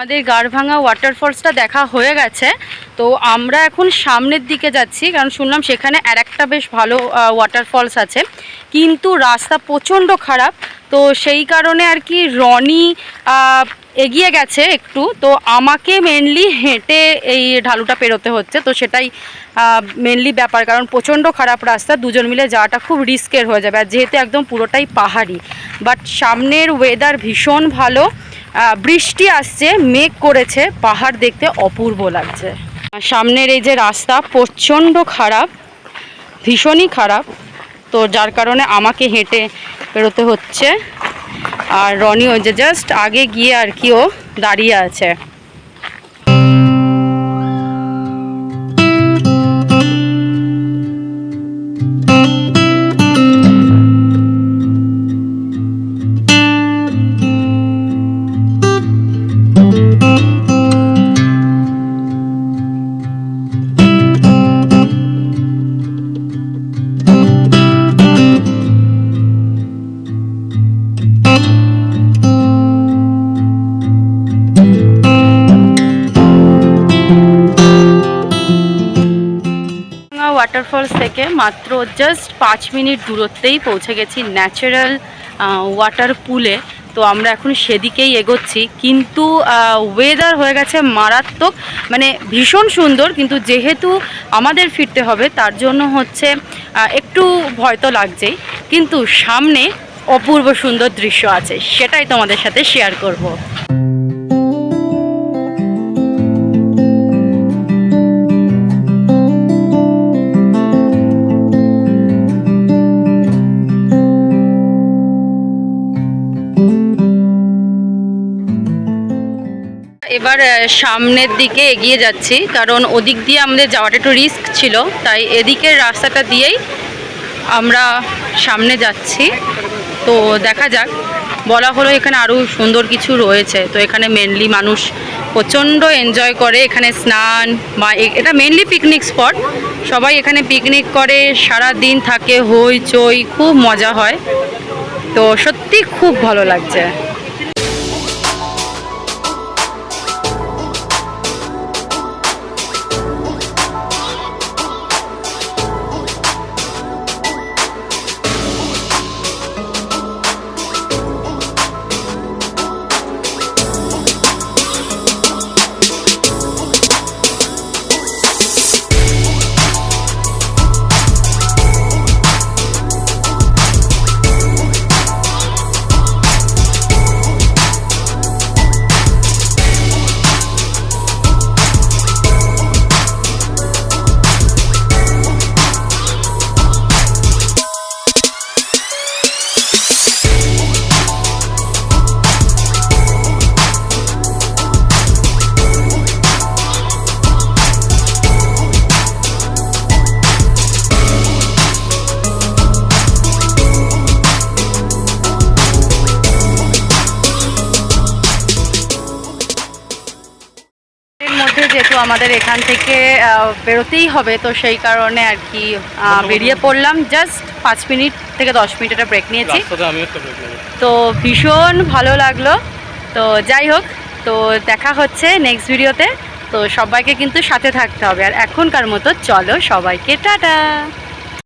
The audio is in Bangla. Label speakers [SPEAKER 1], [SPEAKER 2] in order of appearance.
[SPEAKER 1] আমাদের গাড়ভাঙা ওয়াটারফলসটা দেখা হয়ে গেছে। তো আমরা এখন সামনের দিকে যাচ্ছি, কারণ শুনলাম সেখানে আর একটা বেশ ভালো ওয়াটারফলস আছে। কিন্তু রাস্তা প্রচণ্ড খারাপ, তো সেই কারণে আর কি রনি এগিয়ে গেছে একটু। তো আমাকে মেনলি হেঁটে এই ঢালুটা পেরোতে হচ্ছে। তো সেটাই মেনলি ব্যাপার, কারণ প্রচণ্ড খারাপ রাস্তা। দুজন মিলে যাওয়াটা খুব রিস্কের হয়ে যাবে। আর যেহেতু একদম পুরোটাই পাহাড়ি বাট সামনের ওয়েদার ভীষণ ভালো। বৃষ্টি আসছে, মেঘ করেছে, পাহাড় দেখতে অপূর্ব লাগছে। সামনের এই যে রাস্তা প্রচণ্ড খারাপ, ভীষণই খারাপ। তো যার কারণে আমাকে হেঁটে বেরোতে হচ্ছে। আর রনি ওই যে জাস্ট আগে গিয়ে আর কি ও দাঁড়িয়ে আছে। ওয়াটারফলস থেকে মাত্র জাস্ট পাঁচ মিনিট দূরত্বেই পৌঁছে গেছি ন্যাচারাল ওয়াটার পুলে তো আমরা এখন সেদিকেই এগোচ্ছি। কিন্তু ওয়েদার হয়ে গেছে মারাত্মক মানে ভীষণ সুন্দর, কিন্তু যেহেতু আমাদের ফিরতে হবে, তার জন্য হচ্ছে একটু ভয় তো লাগছেই। কিন্তু সামনে অপূর্ব সুন্দর দৃশ্য আছে, সেটাই তোমাদের সাথে শেয়ার করব। এবার সামনের দিকে এগিয়ে যাচ্ছি, কারণ ওদিক দিয়ে আমাদের যাওয়াটা একটু রিস্ক ছিল, তাই এদিকের রাস্তাটা দিয়েই আমরা সামনে যাচ্ছি। তো দেখা যাক, বলা হলো এখানে আরও সুন্দর কিছু রয়েছে। তো এখানে মেনলি মানুষ প্রচণ্ড এনজয় করে, এখানে স্নান বা এটা মেনলি পিকনিক স্পট সবাই এখানে পিকনিক করে সারা দিন থাকে, হই চই, খুব মজা হয়। তো সত্যি খুব ভালো লাগছে। মধ্যে যেহেতু আমাদের এখান থেকে বেরোতেই হবে তো সেই কারণে আর কি বেরিয়ে পড়লাম। জাস্ট পাঁচ মিনিট থেকে দশ মিনিট একটা ব্রেক নিয়েছি। তো ভীষণ ভালো লাগল। তো যাই হোক তো দেখা হচ্ছে নেক্সট ভিডিওতে তো সবাইকে কিন্তু সাথে থাকতে হবে। আর এখনকার মতো চলো সবাইকে টাটা!